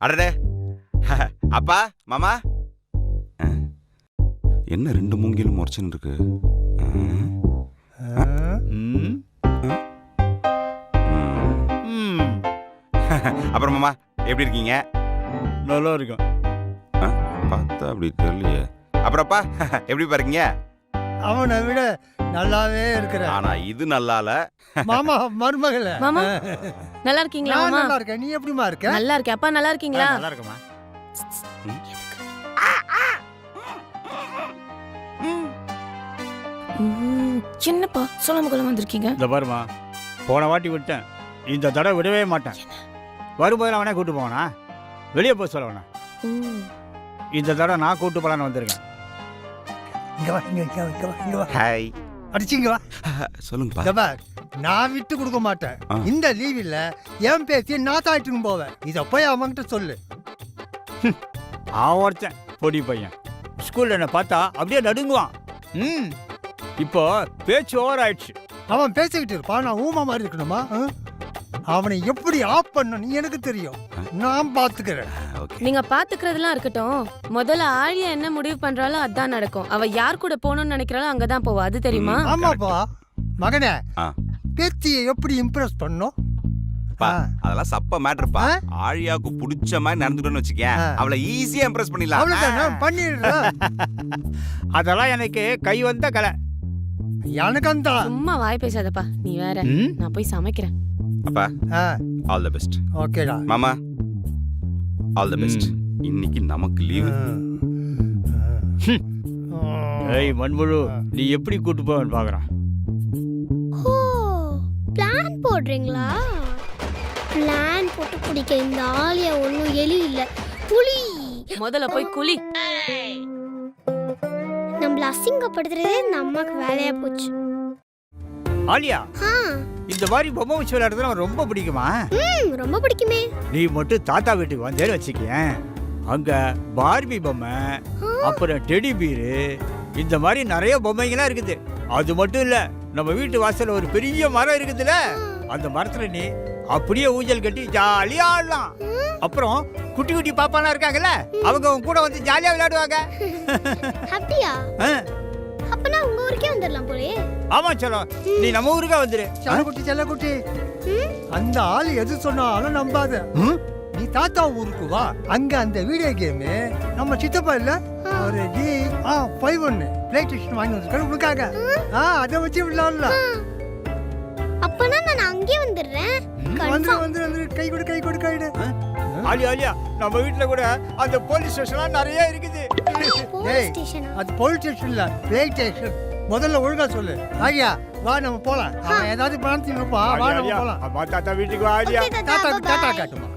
அடடே. அப்பா மாமா. என்ன ரெண்டு மூங்கிலும் முறைச்சுன்னு இருக்கு? அப்புறம் மாமா எப்படி இருக்கீங்க? நல்லா இருக்கும் பார்த்தா அப்படி தெரியலையே. அப்புறம்ப்பா எப்படி பாருங்க அவனை விட நல்லாவே இருக்கிற. ஆனா இது நல்லால. மாமா மருமகள. மாமா நல்லா இருக்கீங்களா நான் மாமா? நல்லா இருக்கேன். நீ எப்படிமா இருக்க? நல்லா இருக்கேன். அப்பா நல்லா இருக்கீங்களா? நல்லா இருக்குமா ம், என்னப்பா சொல்லாம கொள்ளாம வந்திருக்கீங்க. இந்த பாருமா போன வாட்டி விட்டேன். இந்த தடவை விடவே மாட்டேன். வரும்போது அவனே கூட்டு போவானா? வெளியே போக சொல்ல வேணாம். ம், இந்த தடவை நான் கூட்டு போலான்னு வந்திருக்கேன். இங்க வா இங்க இங்க வா, இங்க வா இங்க வா. ஹாய் அடிச்சு இங்க வா சொல்லுங்கப்பா. இங்க பார், நான் விட்டு கொடுக்க மாட்டேன். இந்த லீவில் என் பேசி நான் தாயிட்டுன்னு போவேன். இத போய் அவன்கிட்ட சொல்லு. அவன் ஒருத்தன் பொடி பையன். ஸ்கூல்ல என்ன பார்த்தா அப்படியே நடுங்குவான். ம். இப்போ பேச்சு ஓவர் ஆயிடுச்சு. அவன் பேசிக்கிட்டு இருப்பான் நான் ஊமா மாதிரி இருக்கணுமா? அவனை எப்படி ஆஃப் பண்ணணும் எனக்கு தெரியும். நான் பாத்துக்கிறேன். ஓகே நீங்க பாத்துக்கிறதெல்லாம் இருக்கட்டும். முதல்ல ஆழியா என்ன முடிவு பண்றாளோ அதான் நடக்கும். அவ யார் கூட போகணும்னு நினைக்கிறாளோ அங்கதான் போவா. அது தெரியுமா. ஆமாப்பா. மகனே ஆ. பேத்தியை எப்படி இம்ப்ரெஸ் பண்ணும்? பா ஆ. அதெல்லாம் சப்ப மேட்டர்ப்பா ஆ? ஆழியாவுக்கு பிடிச்ச மாதிரி நடந்துட்டோன்னு வச்சுக்கேன். ஆ. அவளை ஈஸியா இம்ப்ரெஸ் பண்ணிடலாம். அவ்வளவுதானே பண்ணிடுறேன். அதெல்லாம் எனக்கு கை வந்த கலை. எனக்கு அந்த சும்மா வாய் பேசாதப்பா. நீ வேற. ம்? நான் போய் சமைக்கிறேன். அப்பா ஆல் த பெஸ்ட் ஓகேடா. மாமா ஆல் த பெஸ்ட். இன்னைக்கு நமக்கு லீவு ஏய் மண்புழு நீ எப்படி கூட்டு போவேன்னு பார்க்குறான் ஓ பிளான் போடுறீங்களா? பிளான் போட்டு பிடிக்க இந்த ஆலியா ஒன்றும் எலி இல்லை. புலி. முதல்ல போய் குளி. நம்மள அசிங்கப்படுத்துறதே இந்த அம்மாக்கு வேலையா போச்சு. ஆலியா. ஆ. இந்த மாதிரி பொம்மை வச்சு விளையாடுறது ரொம்ப பிடிக்குமா? ரொம்ப பிடிக்குமே. நீ மட்டும் தாத்தா வீட்டுக்கு வந்தேன்னு வச்சுக்கேன். அங்க பார்பி பொம்மை அப்புறம் டெடி பீரு இந்த மாதிரி நிறைய பொம்மைங்களாம் இருக்குது. அது மட்டும் இல்ல நம்ம வீட்டு வாசல்ல ஒரு பெரிய மரம் இருக்குதுல்ல? அந்த மரத்துல நீ அப்படியே ஊஞ்சல் கட்டி ஜாலியா ஆடலாம். அப்புறம் குட்டி குட்டி பாப்பாலாம் இருக்காங்கல்ல அவங்க கூட வந்து ஜாலியா விளையாடுவாங்க. அப்பனா உங்க ஊருக்கே வந்துடலாம் போலே. ஆமா சொல்லும். நீ நம்ம ஊருக்கா வந்துரு. செல்லக்குட்டி செல்லக்குட்டி அந்த ஆள் எது சொன்னாலும் நம்பாத? நீ தாத்தா ஊருக்கு வா. அங்க அந்த வீடியோ கேம் நம்ம சித்தப்பா இல்ல? ஒரு டி ஆ ஃபைவ் ஒன்னு. பிளே ஸ்டேஷன் வாங்கி வந்திருக்காரு உனக்காக. ஆ அதை வச்சு விளையாடலாம் அப்பனா நான் அங்கேயே வந்துடுறேன். வந்து வந்து வந்து கை கொடு கை கொடு கொடு. ஆலியா ஆலியா. நம்ம வீட்டுல கூட அந்த போலீஸ் ஸ்டேஷன்லாம் நிறைய இருக்குது. அது போலீஸ் ஸ்டேஷன் இல்ல பிளே ஸ்டேஷன் முதல்ல ஒழுங்கா சொல்லு. ஐயா வா நம்ம போலாம். அவன் ஏதாவது பணத்தில் இருப்பான் வா நம்ம போலாம். தாத்தா வீட்டுக்கு வா ஓகே தாத்தா தாத்தா. காட்டுமா?